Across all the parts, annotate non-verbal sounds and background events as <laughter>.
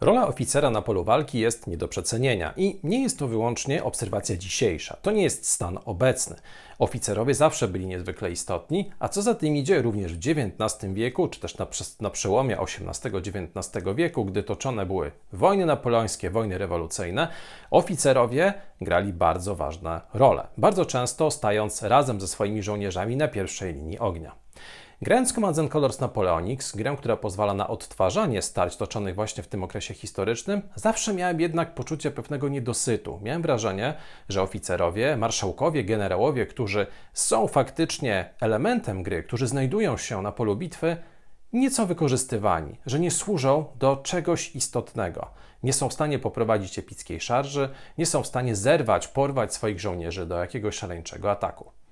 Rola oficera na polu walki jest nie do przecenienia i nie jest to wyłącznie obserwacja dzisiejsza. To nie jest stan obecny. Oficerowie zawsze byli niezwykle istotni, a co za tym idzie, również w XIX wieku, czy też na, na przełomie XVIII-XIX wieku, gdy toczone były wojny napoleońskie, wojny rewolucyjne, oficerowie grali bardzo ważne role, bardzo często stając razem ze swoimi żołnierzami na pierwszej linii ognia. Grając Command and Colors Napoleonics, grę, która pozwala na odtwarzanie starć toczonych właśnie w tym okresie historycznym, zawsze miałem jednak poczucie pewnego niedosytu. Miałem wrażenie, że oficerowie, marszałkowie, generałowie, którzy są faktycznie elementem gry, którzy znajdują się na polu bitwy, nieco wykorzystywani, że nie służą do czegoś istotnego. Nie są w stanie poprowadzić epickiej szarży, nie są w stanie zerwać, porwać swoich żołnierzy do jakiegoś szaleńczego ataku.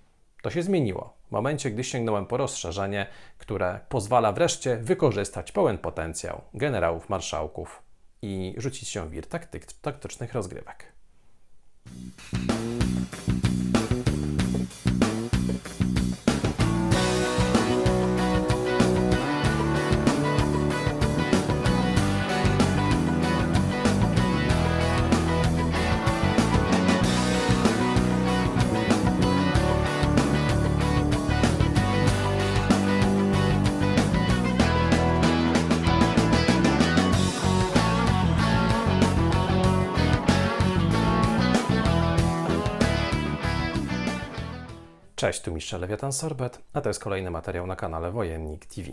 To się zmieniło w momencie, gdy sięgnąłem po rozszerzenie, które pozwala wreszcie wykorzystać pełen potencjał generałów, marszałków i rzucić się w wir taktycznych rozgrywek. Cześć, tu mistrz Lewiatan Sorbet, a to jest kolejny materiał na kanale Wojennik TV.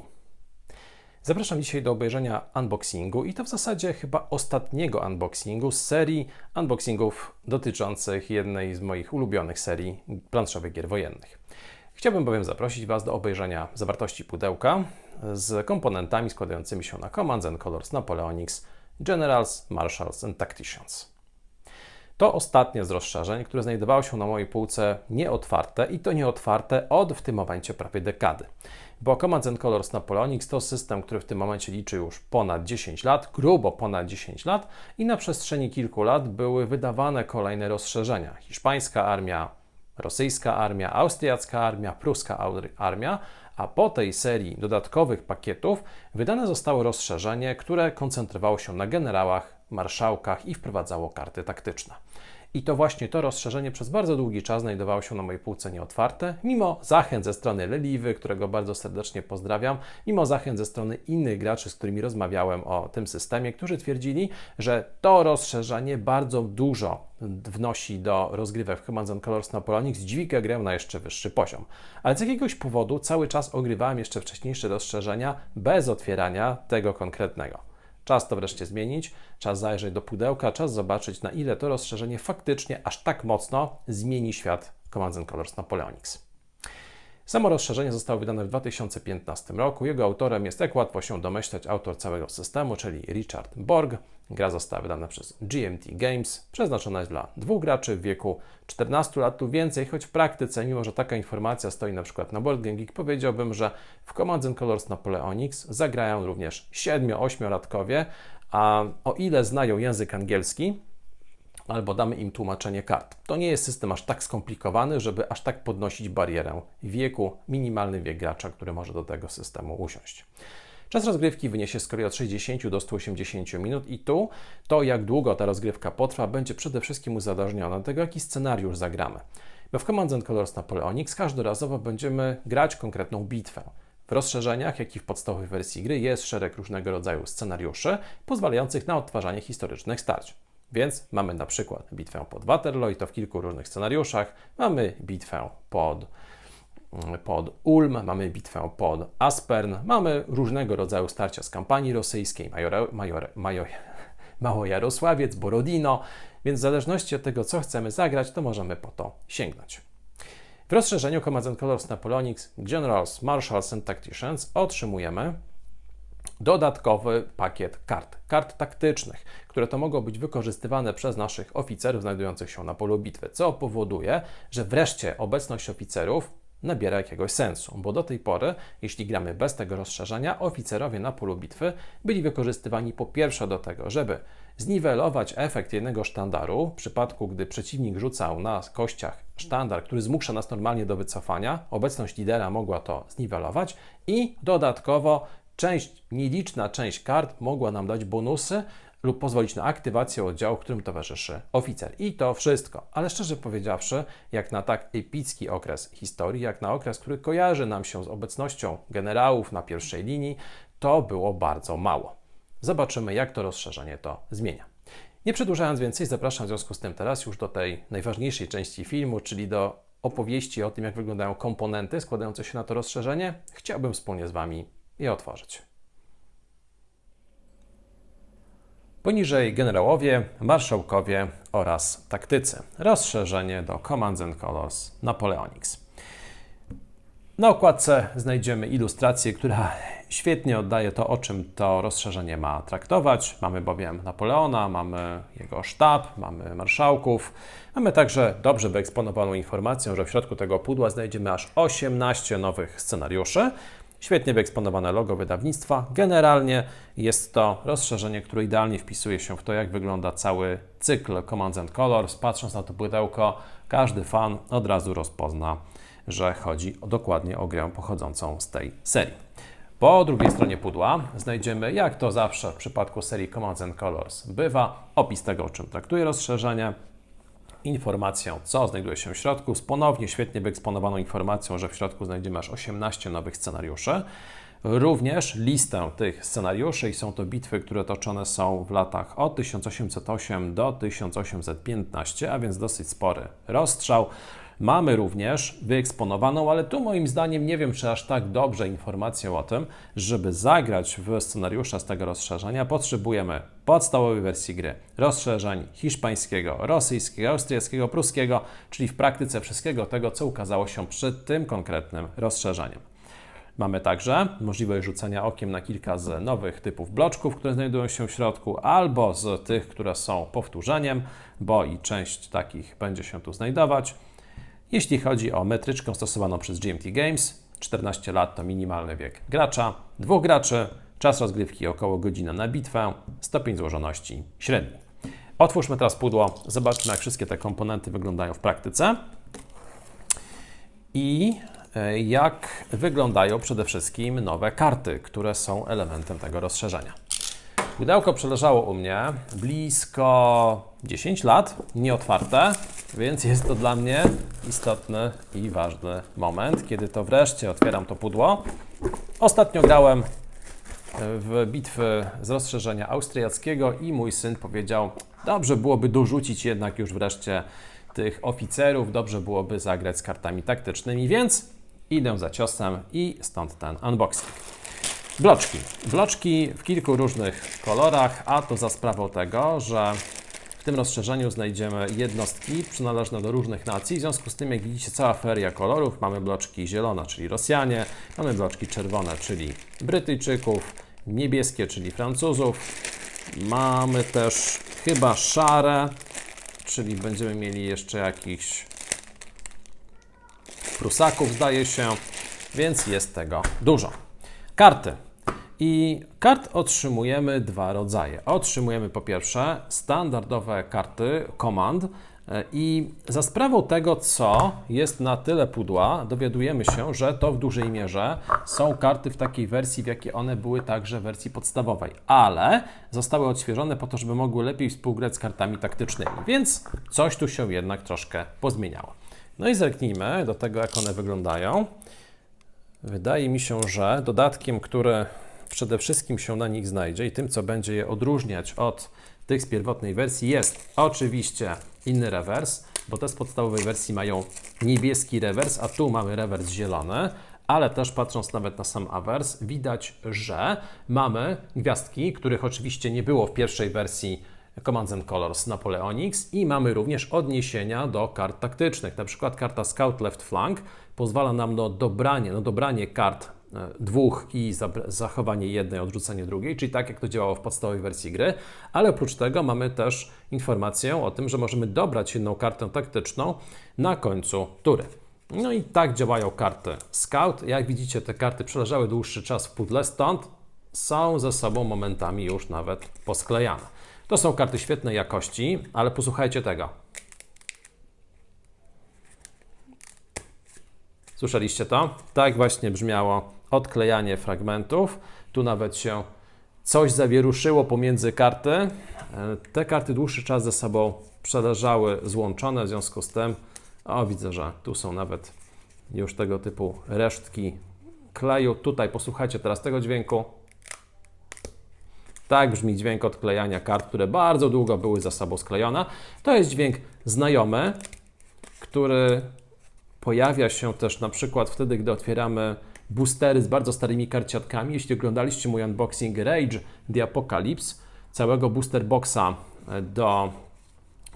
Zapraszam dzisiaj do obejrzenia unboxingu i to w zasadzie chyba ostatniego unboxingu z serii unboxingów dotyczących jednej z moich ulubionych serii planszowych gier wojennych. Chciałbym bowiem zaprosić Was do obejrzenia zawartości pudełka z komponentami składającymi się na Commands and Colors Napoleonics, Generals, Marshals and Tacticians. To ostatnie z rozszerzeń, które znajdowało się na mojej półce nieotwarte i to nieotwarte od w tym momencie prawie dekady. Bo Command and Colors Napoleonics to system, który w tym momencie liczy już ponad 10 lat, grubo ponad 10 lat i na przestrzeni kilku lat były wydawane kolejne rozszerzenia. Hiszpańska armia, rosyjska armia, austriacka armia, pruska armia, a po tej serii dodatkowych pakietów wydane zostało rozszerzenie, które koncentrowało się na generałach, marszałkach i wprowadzało karty taktyczne. I to właśnie to rozszerzenie przez bardzo długi czas znajdowało się na mojej półce nieotwarte, mimo zachęt ze strony Leliwy, którego bardzo serdecznie pozdrawiam, mimo zachęt ze strony innych graczy, z którymi rozmawiałem o tym systemie, którzy twierdzili, że to rozszerzenie bardzo dużo wnosi do rozgrywek w Command and Colors Napoleonics, dźwiga grę na jeszcze wyższy poziom. Ale z jakiegoś powodu cały czas ogrywałem jeszcze wcześniejsze rozszerzenia bez otwierania tego konkretnego. Czas to wreszcie zmienić, czas zajrzeć do pudełka, czas zobaczyć, na ile to rozszerzenie faktycznie aż tak mocno zmieni świat Command and Colors Napoleonics. Samo rozszerzenie zostało wydane w 2015 roku. Jego autorem jest, jak łatwo się domyślać, autor całego systemu, czyli Richard Borg. Gra została wydana przez GMT Games, przeznaczona jest dla dwóch graczy w wieku 14 lat lub więcej, choć w praktyce, mimo że taka informacja stoi na przykład na Board Game Geek, powiedziałbym, że w Command and Colors Napoleonics zagrają również 7-8-latkowie, a o ile znają język angielski, albo damy im tłumaczenie kart. To nie jest system aż tak skomplikowany, żeby aż tak podnosić barierę wieku, minimalny wiek gracza, który może do tego systemu usiąść. Czas rozgrywki wyniesie z kolei od 60 do 180 minut i tu to, jak długo ta rozgrywka potrwa, będzie przede wszystkim uzależnione od tego, jaki scenariusz zagramy. Bo w Command and Colors Napoleonics każdorazowo będziemy grać konkretną bitwę. W rozszerzeniach, jak i w podstawowej wersji gry jest szereg różnego rodzaju scenariuszy pozwalających na odtwarzanie historycznych starć. Więc mamy na przykład bitwę pod Waterloo i to w kilku różnych scenariuszach. Mamy bitwę pod, pod Ulm, mamy bitwę pod Aspern, mamy różnego rodzaju starcia z kampanii rosyjskiej, Major, Major, Major, <laughs> Małojarosławiec, Borodino, więc w zależności od tego, co chcemy zagrać, to możemy po to sięgnąć. W rozszerzeniu Command and Colors Napoleonics Generals, Marshals and Tacticians otrzymujemy dodatkowy pakiet kart, kart taktycznych, które to mogą być wykorzystywane przez naszych oficerów znajdujących się na polu bitwy, co powoduje, że wreszcie obecność oficerów nabiera jakiegoś sensu, bo do tej pory, jeśli gramy bez tego rozszerzenia, oficerowie na polu bitwy byli wykorzystywani po pierwsze do tego, żeby zniwelować efekt jednego sztandaru, w przypadku gdy przeciwnik rzucał na kościach sztandar, który zmusza nas normalnie do wycofania, obecność lidera mogła to zniwelować i dodatkowo część, nieliczna część kart mogła nam dać bonusy lub pozwolić na aktywację oddziału, którym towarzyszy oficer. I to wszystko. Ale szczerze powiedziawszy, jak na tak epicki okres historii, jak na okres, który kojarzy nam się z obecnością generałów na pierwszej linii, to było bardzo mało. Zobaczymy, jak to rozszerzenie to zmienia. Nie przedłużając więcej, zapraszam w związku z tym teraz już do tej najważniejszej części filmu, czyli do opowieści o tym, jak wyglądają komponenty składające się na to rozszerzenie. Chciałbym wspólnie z Wami je otworzyć. Poniżej generałowie, marszałkowie oraz taktycy. Rozszerzenie do Commands and Colors Napoleonics. Na okładce znajdziemy ilustrację, która świetnie oddaje to, o czym to rozszerzenie ma traktować. Mamy bowiem Napoleona, mamy jego sztab, mamy marszałków. Mamy także dobrze wyeksponowaną informację, że w środku tego pudła znajdziemy aż 18 nowych scenariuszy. Świetnie wyeksponowane logo wydawnictwa. Generalnie jest to rozszerzenie, które idealnie wpisuje się w to, jak wygląda cały cykl Commands and Colors. Patrząc na to pudełko, każdy fan od razu rozpozna, że chodzi dokładnie o grę pochodzącą z tej serii. Po drugiej stronie pudła znajdziemy, jak to zawsze w przypadku serii Commands and Colors bywa, opis tego, o czym traktuje rozszerzenie, informacją, co znajduje się w środku, z ponownie świetnie wyeksponowaną informacją, że w środku znajdziemy aż 18 nowych scenariuszy. Również listę tych scenariuszy i są to bitwy, które toczone są w latach od 1808 do 1815, a więc dosyć spory rozstrzał. Mamy również wyeksponowaną, ale tu moim zdaniem nie wiem, czy aż tak dobrze informację o tym, żeby zagrać w scenariusza z tego rozszerzenia, potrzebujemy podstawowej wersji gry, rozszerzeń hiszpańskiego, rosyjskiego, austriackiego, pruskiego, czyli w praktyce wszystkiego tego, co ukazało się przed tym konkretnym rozszerzeniem. Mamy także możliwość rzucenia okiem na kilka z nowych typów bloczków, które znajdują się w środku, albo z tych, które są powtórzeniem, bo i część takich będzie się tu znajdować. Jeśli chodzi o metryczkę stosowaną przez GMT Games, 14 lat to minimalny wiek gracza, dwóch graczy, czas rozgrywki około godzina na bitwę, stopień złożoności średni. Otwórzmy teraz pudło, zobaczmy jak wszystkie te komponenty wyglądają w praktyce i e, jak wyglądają przede wszystkim nowe karty, które są elementem tego rozszerzenia. Pudełko przeleżało u mnie blisko 10 lat, nieotwarte, więc jest to dla mnie istotny i ważny moment, kiedy to wreszcie otwieram to pudło. Ostatnio grałem w bitwy z rozszerzenia austriackiego i mój syn powiedział, dobrze byłoby dorzucić jednak już wreszcie tych oficerów, dobrze byłoby zagrać z kartami taktycznymi, więc idę za ciosem i stąd ten unboxing. Bloczki. Bloczki w kilku różnych kolorach, a to za sprawą tego, że w tym rozszerzeniu znajdziemy jednostki przynależne do różnych nacji. W związku z tym, jak widzicie, cała feria kolorów. Mamy bloczki zielone, czyli Rosjanie, mamy bloczki czerwone, czyli Brytyjczyków, niebieskie, czyli Francuzów. Mamy też chyba szare, czyli będziemy mieli jeszcze jakichś Prusaków, zdaje się, więc jest tego dużo. Karty. I kart otrzymujemy dwa rodzaje. Otrzymujemy po pierwsze standardowe karty komand i za sprawą tego, co jest na tyle pudła, dowiadujemy się, że to w dużej mierze są karty w takiej wersji, w jakiej one były także w wersji podstawowej, ale zostały odświeżone po to, żeby mogły lepiej współgrać z kartami taktycznymi, więc coś tu się jednak troszkę pozmieniało. No i zerknijmy do tego, jak one wyglądają. Wydaje mi się, że dodatkiem, który przede wszystkim się na nich znajdzie i tym, co będzie je odróżniać od tych z pierwotnej wersji, jest oczywiście inny rewers, bo te z podstawowej wersji mają niebieski rewers, a tu mamy rewers zielony, ale też patrząc nawet na sam awers, widać, że mamy gwiazdki, których oczywiście nie było w pierwszej wersji Commands and Colors Napoleonics i mamy również odniesienia do kart taktycznych. Na przykład karta Scout Left Flank pozwala nam na dobranie, na dobranie kart dwóch i zachowanie jednej, odrzucenie drugiej, czyli tak jak to działało w podstawowej wersji gry, ale oprócz tego mamy też informację o tym, że możemy dobrać jedną kartę taktyczną na końcu tury. No i tak działają karty Scout. Jak widzicie, te karty przeleżały dłuższy czas w pudle, stąd są ze sobą momentami już nawet posklejane. To są karty świetnej jakości, ale posłuchajcie tego. Słyszeliście to? Tak właśnie brzmiało odklejanie fragmentów. Tu nawet się coś zawieruszyło pomiędzy karty. E, Te karty dłuższy czas ze sobą przeleżały złączone, w związku z tym, o widzę, że tu są nawet już tego typu resztki kleju. Tutaj posłuchajcie teraz tego dźwięku. Tak brzmi dźwięk odklejania kart, które bardzo długo były ze sobą sklejone. To jest dźwięk znajomy, który pojawia się też na przykład wtedy, gdy otwieramy boostery z bardzo starymi karciatkami. Jeśli oglądaliście mój unboxing Rage The Apocalypse, całego booster boxa e, do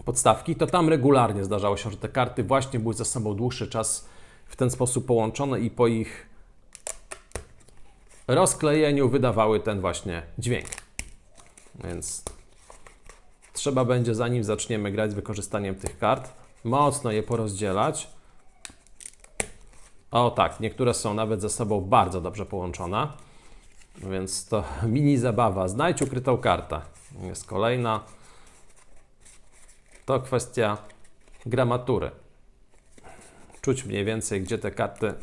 podstawki, to tam regularnie zdarzało się, że te karty właśnie były ze sobą dłuższy czas w ten sposób połączone i po ich rozklejeniu wydawały ten właśnie dźwięk. Więc trzeba będzie, zanim zaczniemy grać z wykorzystaniem tych kart, mocno je porozdzielać. O tak, niektóre są nawet ze sobą bardzo dobrze połączone. Więc to <laughs> mini zabawa. Znajdź ukrytą kartę. Jest kolejna. To kwestia gramatury. Czuć mniej więcej, gdzie te karty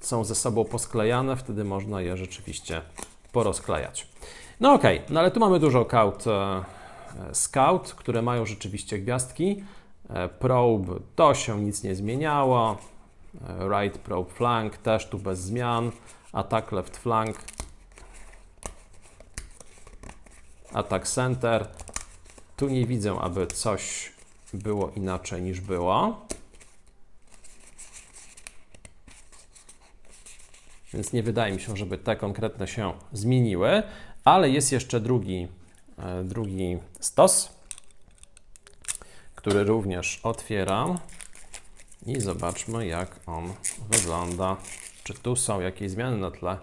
są ze sobą posklejane, wtedy można je rzeczywiście porozklejać. No okej, no ale tu mamy dużo kart e, e, Scout, które mają rzeczywiście gwiazdki. E, probe to się nic nie zmieniało. Right probe flank też tu bez zmian. Attack left flank. Attack center. Tu nie widzę, aby coś było inaczej niż było. Więc nie wydaje mi się, żeby te konkretne się zmieniły, ale jest jeszcze drugi, e, drugi stos, który również otwieram i zobaczmy, jak on wygląda. Czy tu są jakieś zmiany na tle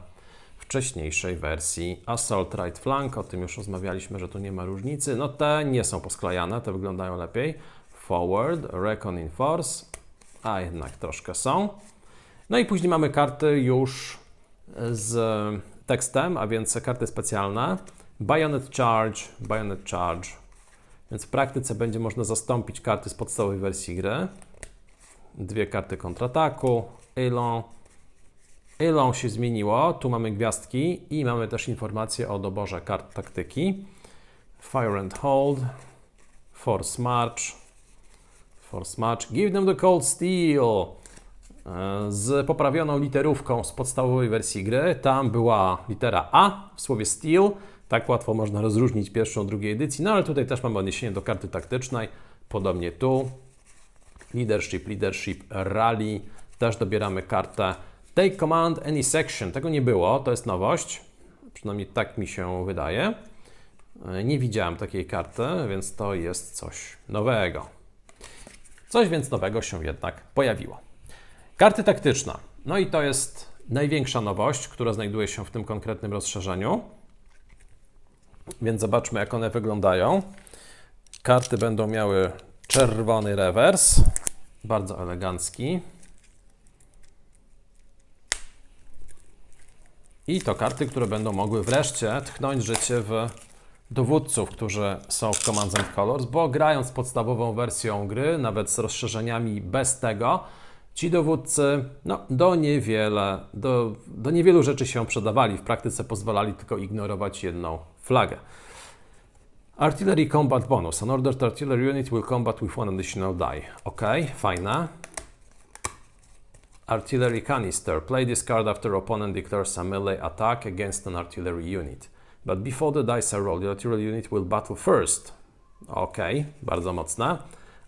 wcześniejszej wersji Assault Right Flank? O tym już rozmawialiśmy, że tu nie ma różnicy. No te nie są posklejane, te wyglądają lepiej. Forward, Recon in Force, a jednak troszkę są. No i później mamy karty już z tekstem, a więc karty specjalne. Bayonet Charge, Bayonet Charge. Więc w praktyce będzie można zastąpić karty z podstawowej wersji gry. Dwie karty kontrataku, Elon. Elon się zmieniło, tu mamy gwiazdki i mamy też informacje o doborze kart taktyki. Fire and Hold, Force March, Force March, Give them the cold steel z poprawioną literówką z podstawowej wersji gry. Tam była litera A w słowie Steel. Tak łatwo można rozróżnić pierwszą, drugiej edycji. No ale tutaj też mamy odniesienie do karty taktycznej. Podobnie tu. Leadership, Leadership, Rally. Też dobieramy kartę Take Command Any Section. Tego nie było, to jest nowość. Przynajmniej tak mi się wydaje. Nie widziałem takiej karty, więc to jest coś nowego. Coś więc nowego się jednak pojawiło. Karty taktyczne. No i to jest największa nowość, która znajduje się w tym konkretnym rozszerzeniu. Więc zobaczmy, jak one wyglądają. Karty będą miały czerwony rewers, bardzo elegancki. I to karty, które będą mogły wreszcie tchnąć życie w dowódców, którzy są w Commands and Colors, bo grając podstawową wersją gry, nawet z rozszerzeniami bez tego, Ci dowódcy no, do, niewiele, do, do niewielu rzeczy się przydawali. W praktyce pozwalali tylko ignorować jedną flagę. Artillery Combat Bonus. An ordered artillery unit will combat with one additional die. Ok, fajne. Artillery Canister. Play this card after opponent declares a melee attack against an artillery unit. But before the dice are rolled, the artillery unit will battle first. Ok, bardzo mocne.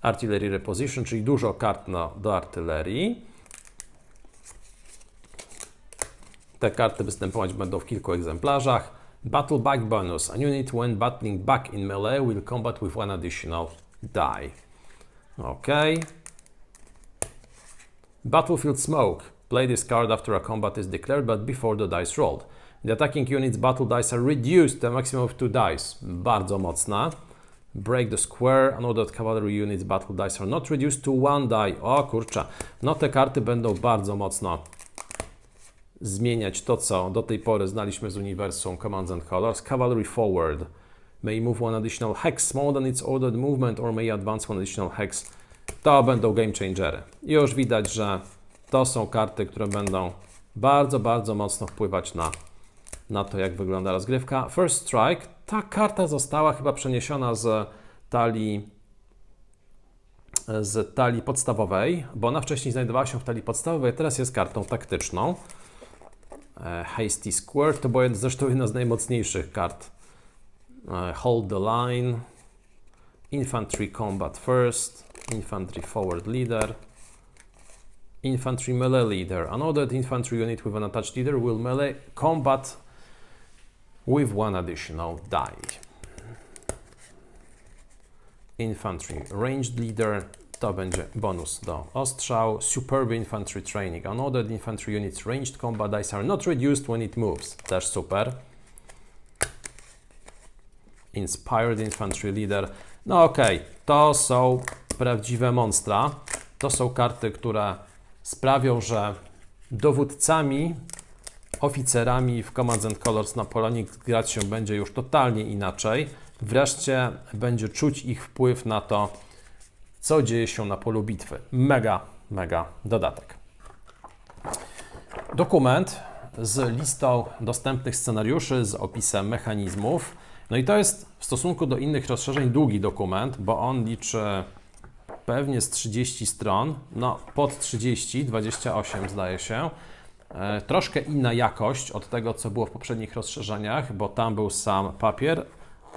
Artillery Reposition, czyli dużo kart na, do artylerii. Te karty występować będą w kilku egzemplarzach. Battle Back Bonus. An unit when battling back in melee will combat with one additional die. Ok. Battlefield Smoke. Play this card after a combat is declared, but before the dice rolled. The attacking unit's battle dice are reduced to a maximum of two dice. Bardzo mocna. Break the square. Another cavalry units battle dice are not reduced to one die. O kurczę. No te karty będą bardzo mocno zmieniać to, co do tej pory znaliśmy z uniwersum Commands and Colors. Cavalry forward may move one additional hex smaller than its ordered movement or may advance one additional hex. To będą game changery. Już widać, że to są karty, które będą bardzo, bardzo mocno wpływać na, na to, jak wygląda rozgrywka. First Strike, ta karta została chyba przeniesiona z talii z talii podstawowej, bo ona wcześniej znajdowała się w talii podstawowej, teraz jest kartą taktyczną. E, Hasty Squirt to była zresztą jedna z najmocniejszych kart. E, Hold the Line, Infantry Combat First, Infantry Forward Leader, Infantry Melee Leader. Another infantry unit with an attached leader will melee combat with one additional die. Infantry Ranged Leader to będzie bonus do ostrzał. Superb Infantry Training. Another infantry units ranged combat dice are not reduced when it moves. Też super. Inspired Infantry Leader. No okej, to są prawdziwe monstra. To są karty, które sprawią, że dowódcami, oficerami w Command and Colors na Polonii grać się będzie już totalnie inaczej. Wreszcie będzie czuć ich wpływ na to, co dzieje się na polu bitwy. Mega, mega dodatek. Dokument z listą dostępnych scenariuszy, z opisem mechanizmów. No i to jest w stosunku do innych rozszerzeń długi dokument, bo on liczy pewnie z 30 stron, no pod 30, 28 zdaje się. E, troszkę inna jakość od tego, co było w poprzednich rozszerzeniach, bo tam był sam papier,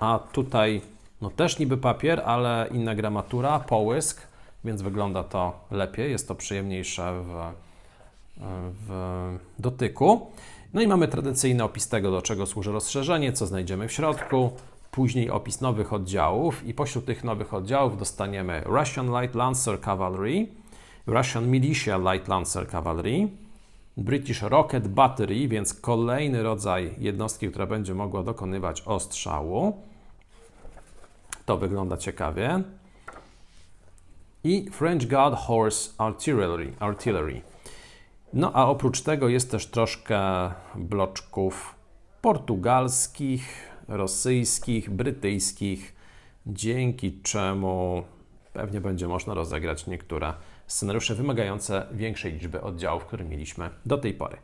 a tutaj no też niby papier, ale inna gramatura, połysk, więc wygląda to lepiej, jest to przyjemniejsze w, w dotyku. No i mamy tradycyjny opis tego, do czego służy rozszerzenie, co znajdziemy w środku, później opis nowych oddziałów i pośród tych nowych oddziałów dostaniemy Russian Light Lancer Cavalry, Russian Militia Light Lancer Cavalry, British Rocket Battery, więc kolejny rodzaj jednostki, która będzie mogła dokonywać ostrzału. To wygląda ciekawie. I French Guard Horse Artillery. Artillery. No a oprócz tego jest też troszkę bloczków portugalskich, rosyjskich, brytyjskich, dzięki czemu pewnie będzie można rozegrać niektóre scenariusze wymagające większej liczby oddziałów, które mieliśmy do tej pory.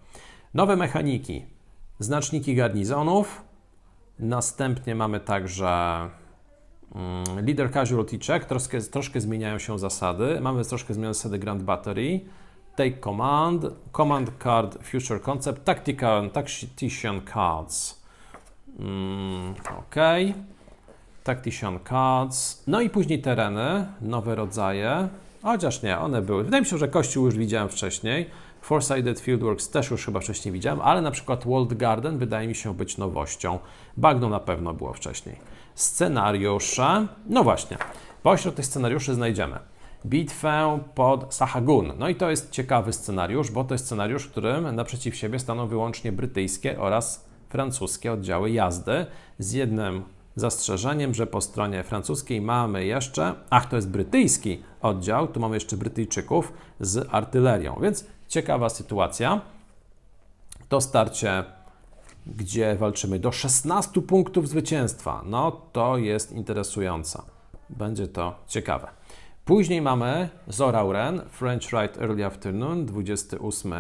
Nowe mechaniki, znaczniki garnizonów. Następnie mamy także Leader Casualty Check, troszkę, troszkę zmieniają się zasady. Mamy troszkę zmienione zasady Grand Battery. Take Command, Command Card, Future Concept, Tactical, Tactician Cards. Mm, ok. Tactician Cards. No i później tereny, nowe rodzaje. Chociaż nie, one były. Wydaje mi się, że Kościół już widziałem wcześniej. Four-Sided Fieldworks też już chyba wcześniej widziałem, ale na przykład Walled Garden wydaje mi się być nowością. Bagno na pewno było wcześniej. Scenariusze. No właśnie, pośród tych scenariuszy znajdziemy bitwę pod Sahagun. No i to jest ciekawy scenariusz, bo to jest scenariusz, w którym naprzeciw siebie staną wyłącznie brytyjskie oraz francuskie oddziały jazdy z jednym zastrzeżeniem, że po stronie francuskiej mamy jeszcze, ach, to jest brytyjski oddział, tu mamy jeszcze Brytyjczyków z artylerią, więc ciekawa sytuacja. To starcie, gdzie walczymy do 16 punktów zwycięstwa, no to jest interesujące. Będzie to ciekawe. Później mamy Zorauren, French Right Early Afternoon, 28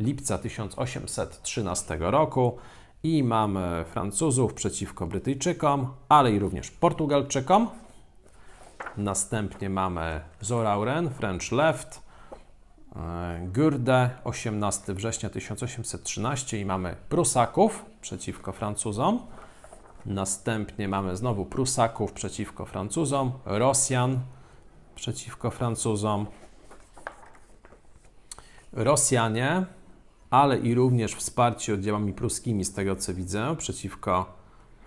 lipca 1813 roku i mamy Francuzów przeciwko Brytyjczykom, ale i również Portugalczykom. Następnie mamy Zorauren, French Left, e, Gurde, 18 września 1813 i mamy Prusaków przeciwko Francuzom. Następnie mamy znowu Prusaków przeciwko Francuzom, Rosjan przeciwko Francuzom. Rosjanie ale i również wsparcie oddziałami pruskimi, z tego co widzę, przeciwko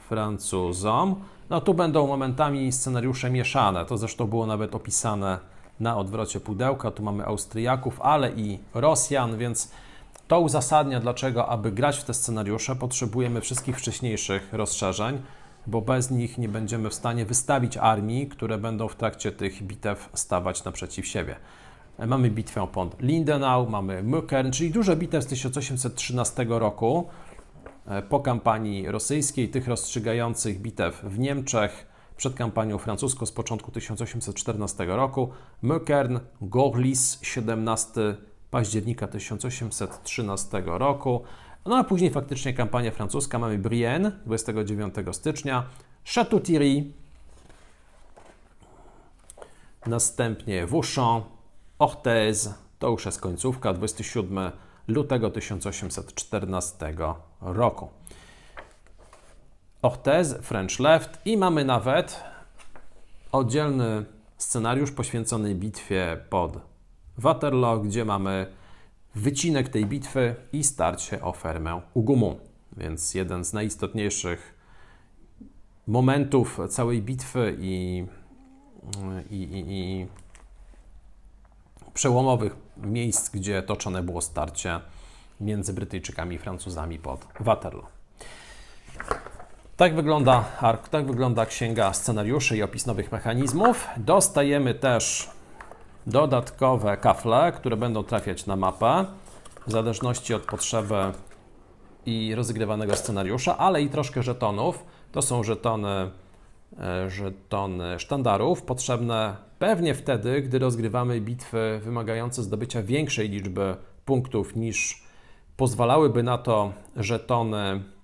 Francuzom. No tu będą momentami scenariusze mieszane, to zresztą było nawet opisane na odwrocie pudełka. Tu mamy Austriaków, ale i Rosjan, więc to uzasadnia, dlaczego, aby grać w te scenariusze, potrzebujemy wszystkich wcześniejszych rozszerzeń, bo bez nich nie będziemy w stanie wystawić armii, które będą w trakcie tych bitew stawać naprzeciw siebie. Mamy bitwę pod Lindenau, mamy Mückern, czyli duże bitew z 1813 roku e, po kampanii rosyjskiej, tych rozstrzygających bitew w Niemczech przed kampanią francuską z początku 1814 roku. Mückern, Gorlis, 17 października 1813 roku. No a później faktycznie kampania francuska. Mamy Brienne 29 stycznia, Château-Thierry, następnie Vauchamp, Orthez, to już jest końcówka, 27 lutego 1814 roku. Orthez, French Left i mamy nawet oddzielny scenariusz poświęcony bitwie pod Waterloo, gdzie mamy wycinek tej bitwy i starcie o fermę u Gumu. Więc jeden z najistotniejszych momentów całej bitwy i, i, i, i przełomowych miejsc, gdzie toczone było starcie między Brytyjczykami i Francuzami pod Waterloo. Tak wygląda ARK, tak wygląda księga scenariuszy i opis nowych mechanizmów. Dostajemy też dodatkowe kafle, które będą trafiać na mapę w zależności od potrzeby i rozgrywanego scenariusza, ale i troszkę żetonów. To są żetony, e, żetony sztandarów, potrzebne pewnie wtedy, gdy rozgrywamy bitwy wymagające zdobycia większej liczby punktów niż pozwalałyby na to żetony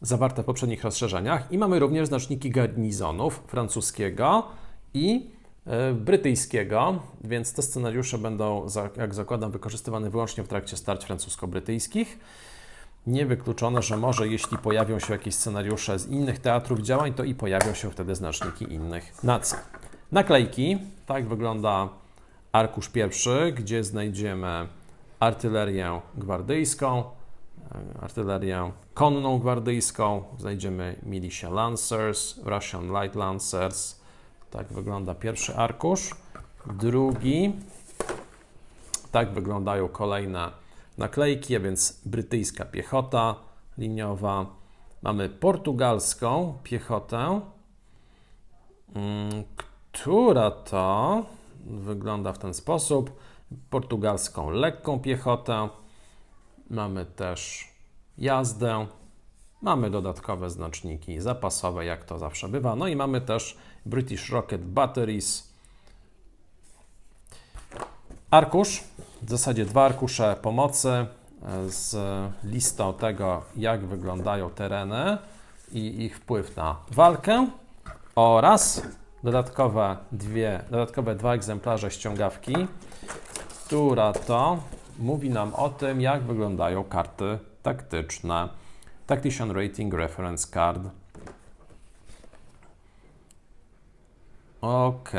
zawarte w poprzednich rozszerzeniach. I mamy również znaczniki garnizonów francuskiego i e, brytyjskiego, więc te scenariusze będą, jak zakładam, wykorzystywane wyłącznie w trakcie starć francusko-brytyjskich. Niewykluczone, że może jeśli pojawią się jakieś scenariusze z innych teatrów działań, to i pojawią się wtedy znaczniki innych nacji. Naklejki. Tak wygląda arkusz pierwszy, gdzie znajdziemy artylerię gwardyjską, artylerię konną gwardyjską, znajdziemy Militia Lancers, Russian Light Lancers. Tak wygląda pierwszy arkusz. Drugi. Tak wyglądają kolejne naklejki, a więc brytyjska piechota liniowa. Mamy portugalską piechotę, mm, która to wygląda w ten sposób. Portugalską lekką piechotę. Mamy też jazdę. Mamy dodatkowe znaczniki zapasowe, jak to zawsze bywa. No i mamy też British Rocket Batteries. Arkusz, w zasadzie dwa arkusze pomocy e, z listą tego, jak wyglądają tereny i ich wpływ na walkę oraz dodatkowe, dwie, dodatkowe dwa egzemplarze ściągawki, która to mówi nam o tym, jak wyglądają karty taktyczne. Tactician Rating Reference Card. Ok.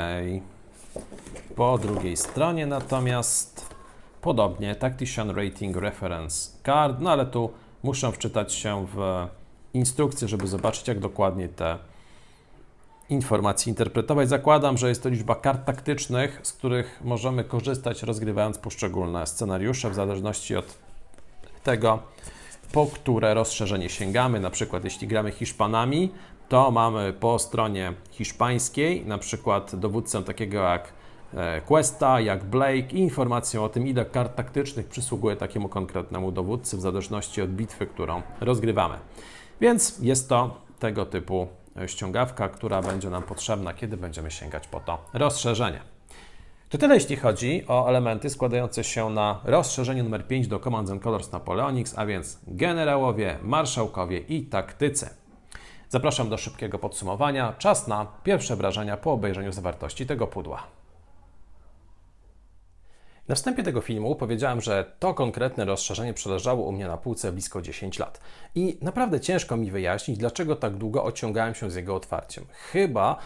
Po drugiej stronie natomiast podobnie Tactician Rating Reference Card, no ale tu muszę wczytać się w instrukcję, żeby zobaczyć, jak dokładnie te informacje interpretować. Zakładam, że jest to liczba kart taktycznych, z których możemy korzystać rozgrywając poszczególne scenariusze w zależności od tego, po które rozszerzenie sięgamy. Na przykład, jeśli gramy Hiszpanami, to mamy po stronie hiszpańskiej na przykład dowódcę takiego jak e, Questa, jak Blake i informację o tym, ile kart taktycznych przysługuje takiemu konkretnemu dowódcy w zależności od bitwy, którą rozgrywamy. Więc jest to tego typu e, ściągawka, która będzie nam potrzebna, kiedy będziemy sięgać po to rozszerzenie. To tyle, jeśli chodzi o elementy składające się na rozszerzenie numer 5 do Command and Colors Napoleonics, a więc generałowie, marszałkowie i taktycy. Zapraszam do szybkiego podsumowania. Czas na pierwsze wrażenia po obejrzeniu zawartości tego pudła. Na wstępie tego filmu powiedziałem, że to konkretne rozszerzenie przeleżało u mnie na półce blisko 10 lat. I naprawdę ciężko mi wyjaśnić, dlaczego tak długo ociągałem się z jego otwarciem. Chyba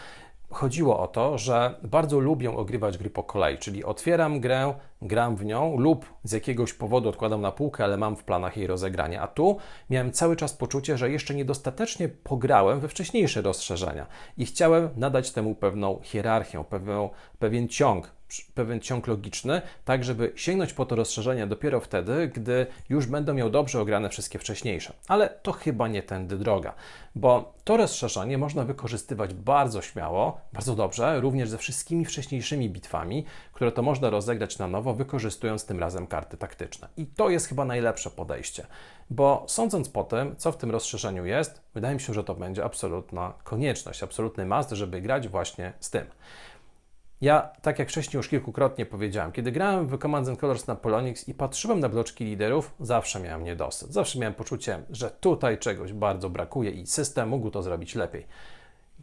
chodziło o to, że bardzo lubię ogrywać gry po kolei, czyli otwieram grę, gram w nią lub z jakiegoś powodu odkładam na półkę, ale mam w planach jej rozegranie. A tu miałem cały czas poczucie, że jeszcze niedostatecznie pograłem we wcześniejsze rozszerzenia i chciałem nadać temu pewną hierarchię, pewną, pewien ciąg, pewien ciąg logiczny, tak żeby sięgnąć po to rozszerzenie dopiero wtedy, gdy już będą miał dobrze ograne wszystkie wcześniejsze. Ale to chyba nie tędy droga, bo to rozszerzenie można wykorzystywać bardzo śmiało, bardzo dobrze, również ze wszystkimi wcześniejszymi bitwami, które to można rozegrać na nowo, wykorzystując tym razem karty taktyczne. I to jest chyba najlepsze podejście, bo sądząc po tym, co w tym rozszerzeniu jest, wydaje mi się, że to będzie absolutna konieczność, absolutny must, żeby grać właśnie z tym. Ja, tak jak wcześniej już kilkukrotnie powiedziałem, kiedy grałem w Command and Colors na Polonix i patrzyłem na bloczki liderów, zawsze miałem niedosyt. Zawsze miałem poczucie, że tutaj czegoś bardzo brakuje i system mógł to zrobić lepiej.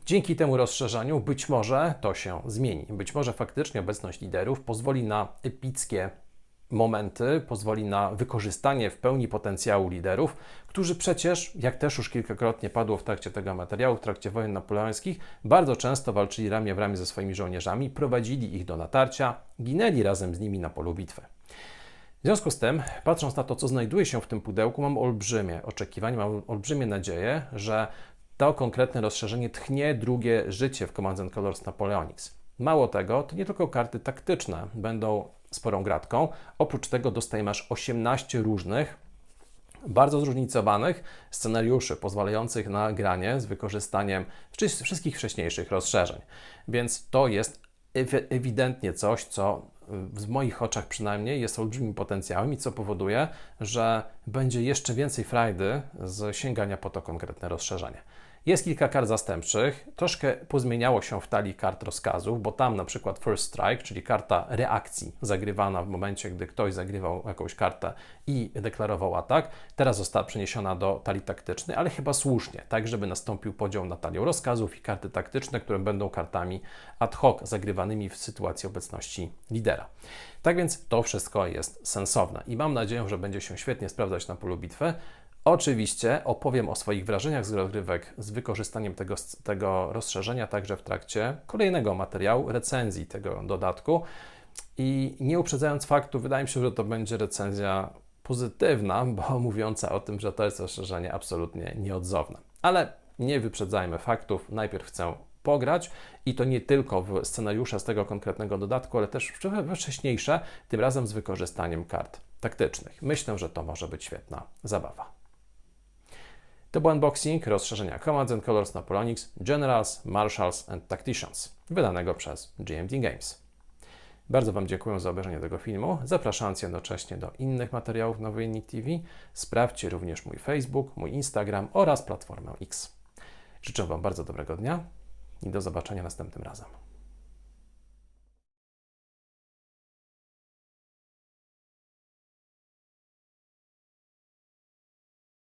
Dzięki temu rozszerzeniu być może to się zmieni. Być może faktycznie obecność liderów pozwoli na epickie momenty, pozwoli na wykorzystanie w pełni potencjału liderów, którzy przecież, jak też już kilkakrotnie padło w trakcie tego materiału, w trakcie wojen napoleońskich, bardzo często walczyli ramię w ramię ze swoimi żołnierzami, prowadzili ich do natarcia, ginęli razem z nimi na polu bitwy. W związku z tym, patrząc na to, co znajduje się w tym pudełku, mam olbrzymie oczekiwania, mam olbrzymie nadzieję, że to konkretne rozszerzenie tchnie drugie życie w Command and Colors Napoleonics. Mało tego, to nie tylko karty taktyczne będą sporą gratką. Oprócz tego dostajemy aż 18 różnych, bardzo zróżnicowanych scenariuszy pozwalających na granie z wykorzystaniem wszystkich wcześniejszych rozszerzeń. Więc to jest ewidentnie coś, co w moich oczach przynajmniej jest olbrzymim potencjałem i co powoduje, że będzie jeszcze więcej frajdy z sięgania po to konkretne rozszerzenie. Jest kilka kart zastępczych. Troszkę pozmieniało się w talii kart rozkazów, bo tam na przykład First Strike, czyli karta reakcji zagrywana w momencie, gdy ktoś zagrywał jakąś kartę i deklarował atak, teraz została przeniesiona do talii taktycznej, ale chyba słusznie, tak żeby nastąpił podział na talię rozkazów i karty taktyczne, które będą kartami ad hoc zagrywanymi w sytuacji obecności lidera. Tak więc to wszystko jest sensowne i mam nadzieję, że będzie się świetnie sprawdzać na polu bitwy. Oczywiście opowiem o swoich wrażeniach z rozgrywek z wykorzystaniem tego, tego rozszerzenia także w trakcie kolejnego materiału, recenzji tego dodatku. I nie uprzedzając faktu, wydaje mi się, że to będzie recenzja pozytywna, <laughs> bo mówiąca o tym, że to jest rozszerzenie absolutnie nieodzowne. Ale nie wyprzedzajmy faktów. Najpierw chcę pograć i to nie tylko w scenariusze z tego konkretnego dodatku, ale też we wcześniejsze, tym razem z wykorzystaniem kart taktycznych. Myślę, że to może być świetna zabawa. To był unboxing rozszerzenia Commands and Colors na Polonix Generals, Marshals and Tacticians, wydanego przez GMT Games. Bardzo Wam dziękuję za obejrzenie tego filmu, zapraszając jednocześnie do innych materiałów na Wojennik TV. Sprawdźcie również mój Facebook, mój Instagram oraz platformę X. Życzę Wam bardzo dobrego dnia i do zobaczenia następnym razem.